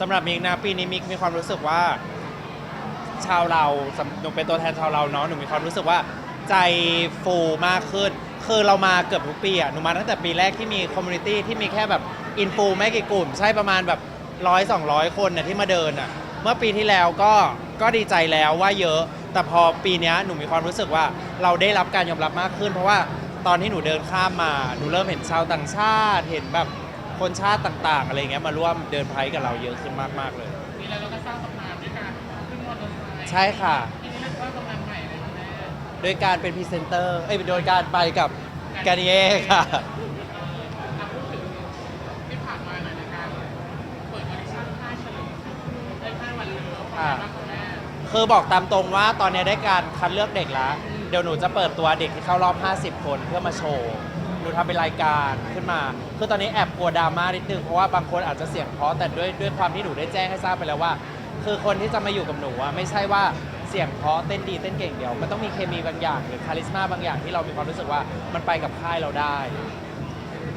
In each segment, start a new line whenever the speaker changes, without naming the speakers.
สำหรับมิกนะปีนี้มิกมีความรู้สึกว่า ชาวเราสำหนูเป็นตัวแทนชาวเราเนาะหนูมีความรู้สึกว่าใจฟูมากขึ้น คือเรามาเกือบทุกปีอะหนูมาตั้งแต่ปีแรกที่มีคอมมูนิตี้ที่มีแค่แบบอินฟูไม่กี่กลุ่ม ใช่ประมาณแบบร้อยสองร้อยคนน่ะที่มาเดินอะเมื่อปีที่แล้วก็ก็ดีใจแล้วว่าเยอะ แต่พอปีเนี้ยหนูมีความรู้สึกว่าเราได้รับการยอมรับมากขึ้น เพราะว่าตอนที่หนูเดินข้ามมาหนูเริ่มเห็นชาวต่างชาติเห็นแบบ คนชาติต่าง ๆ อะไรเงี้ยมาร่วมเดินไพร์กับเราเยอะขึ้นมาก ๆ เลย
ปีแล้วเราก็สร้างตำนานด้วยการขึ้นมอเตอร์ไซค์
ใช่ค่ะ
ปีนี้เราสร้างตำนานใหม่เลยคุณแม่
โดยการเป็นพรีเซนเตอร์ เอ้ยโดยการไปกับกานิเย่ค่ะ
อะพูดถึงที่ผ่านมาหน่อยในการเปิดออดิชั่นค่ายเฉลิมได้ค่ายวันเรือ
อ่า
บ้างคุณแม่
คือบอกตามตรงว่าตอนนี้ได้การคัดเลือกเด็กแล้ว เดี๋ยวหนูจะเปิดตัวเด็กที่เข้ารอบ 50 คนเพื่อมาโชว์ห นูทำเป็นรายการขึ้นมา คือตอนนี้แอบกลัวดราม่านิดนึงเพราะว่าบางคนอาจจะเสียงเพราะแต่ด้วยด้วยความที่หนูได้แจ้งให้ทราบไปแล้วว่า คือคนที่จะมาอยู่กับหนูอะไม่ใช่ว่าเสียงเพราะเต้นดีเต้นเก่งเดียว มันต้องมีเคมีบางอย่าง หรือคาลิสมาบางอย่างที่เรามีความรู้สึกว่ามันไปกับค่ายเราได้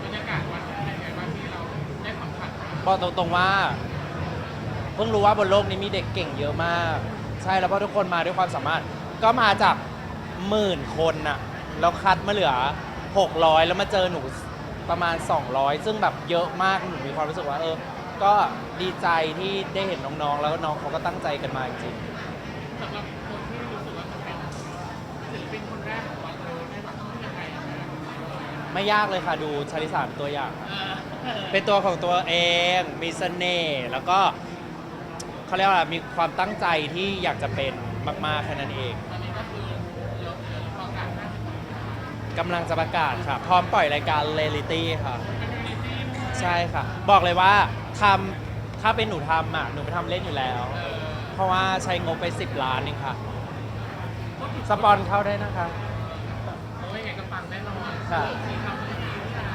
บรรยากาศวันนี้เป็นไงบ้างที่เราได้สัมผัส
บอกตรงๆว่า เพิ่งรู้ว่าบนโลกนี้มีเด็กเก่งเยอะมาก ใช่แล้วเพราะทุกคนมาด้วยความสามารถ ก็มาจากหมื่นคนน่ะแล้วคัดมาเหลือ 600 แล้วมาเจอหนูประมาณ 200 ซึ่งแบบเยอะมากหนูมีความรู้สึกว่าเออ ก็ดีใจที่ได้เห็นน้องๆ แล้วน้องเขาก็ตั้งใจกันมาจริง
สำหรับคนที่รู้สึกว่าจะเป็นศิลปินคนแรกของวันเรือได้แบบต้องยังไงอะแม่
ๆไม่ยากเลยค่ะดูชาลิสาเป็นตัวอย่าง
เออ
เป็นตัวของตัวเองมีเสน่ห์แล้วก็เขาเรียกว่ามีความตั้งใจที่อยากจะเป็นมากๆแค่นั้นเอง
ตออ กำ
ลังจะประกาศค่ะ พร้อมปล่อยรายการเรลิตี้ค่ะ
เป็นรีตี้
ใช่ค่ะ บอกเลยว่าทำถ้าเป็นหนูทำอะ หนูไปทำเล่นอยู่แล้ว
เออ
เพราะว่าใช้งบไป 10 ล้านเองค่ะ สปอนเข้าได้นะคะ
โอ้ยไงก็ปังแน่นอน
ค่ะ
ที่ทำให้ดีที่สุด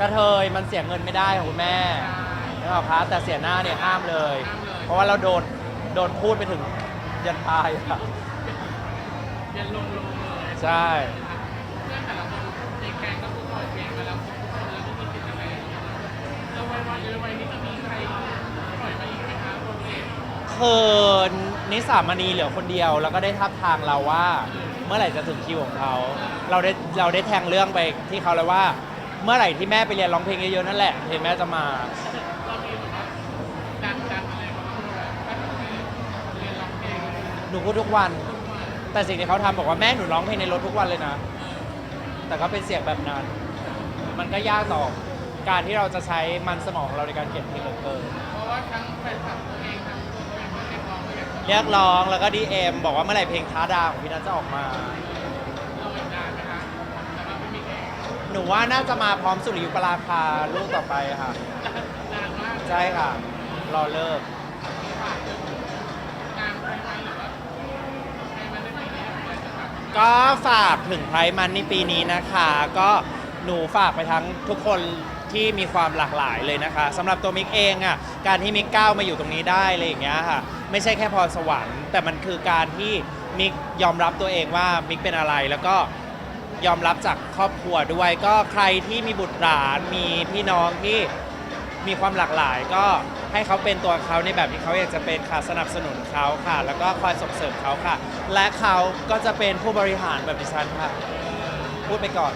กระเทยมันเสียเงินไม่ได้ค่ะคุณแม่นึกออกคะแต่เสียหน้าเนี่ยห้ามเลย เพราะว่าเราโดนโดนพูดไปถึงยันตายค่ะ
เรียนลงลงเลย
ใช่
เพื่อนแต่ละคนในแกงก็คือปล่อยเพลงมาแล้วทุกคนเลยไม่มีติดอะไรแล้ววันวันเดือนวันนี้จะมีใครปล่อยมาอีกไหมคะโปรเจกต์
คือนิสามณีเหลือคนเดียว แล้วก็ได้ทับทางเราว่า เมื่อไหร่จะถึงคิวของเขาเราได้เราได้แทงเรื่องไปที่เขาเลยว่า เมื่อไหร่ที่แม่ไปเรียนร้องเพลงเยอะๆนั่นแหละเพลงแม่จะมา
เรามีแบบว่าดันดันอะไรบ้างไหมถ้าเรียนร้องเพลง
หนูพูดทุกวัน แต่สิ่งที่เขาทำบอกว่าแม่หนูร้องเพลงในรถทุกวันเลยนะ แต่ก็เป็นเสียงแบบนั้น มันก็ยากต่อการที่เราจะใช้มันสมองของเราในการเขียนเพลงเหลือเกิน
เพราะว่าทั้งแฟนคลับตัวเองทั้งตัวเองก็เรียกร้องก็อยากจะ
เรียกร้องแล้วก็ดีเอ็มบอกว่าเมื่อไหร่เพลงท้าดาวของพี่นัทจะออกมา
เราอีกนานไหมคะแต่ว่าไม่มีแข่ง
หนูว่าน่าจะมาพร้อมสุริยุปราคาลูกต่อไปค่ะ
นานมาก
ใช่ค่ะรอเลิก
ฝากถึงงานใครไหมหรือว่าใครมาในปีนี้อะไรจะแบบ
ก็ฝากถึงไพรมันในปีนี้นะคะ ก็หนูฝากไปทั้งทุกคนที่มีความหลากหลายเลยนะคะสำหรับตัวมิกเองอะการที่มิกก้าวมาอยู่ตรงนี้ได้อะไรอย่างเงี้ยค่ะ ไม่ใช่แค่พรสวรรค์แต่มันคือการที่มิกยอมรับตัวเองว่ามิกเป็นอะไรแล้วก็ยอมรับจากครอบครัวด้วย ก็ใครที่มีบุตรหลานมีพี่น้องที่ มีความหลากหลายก็ให้เขาเป็นตัวเขาในแบบที่เขาอยากจะเป็นค่ะสนับสนุนเขาค่ะ แล้วก็คอยส่งเสริมเขาค่ะ และเขาก็จะเป็นผู้บริหารแบบดิฉันค่ะ พูดไปก่อน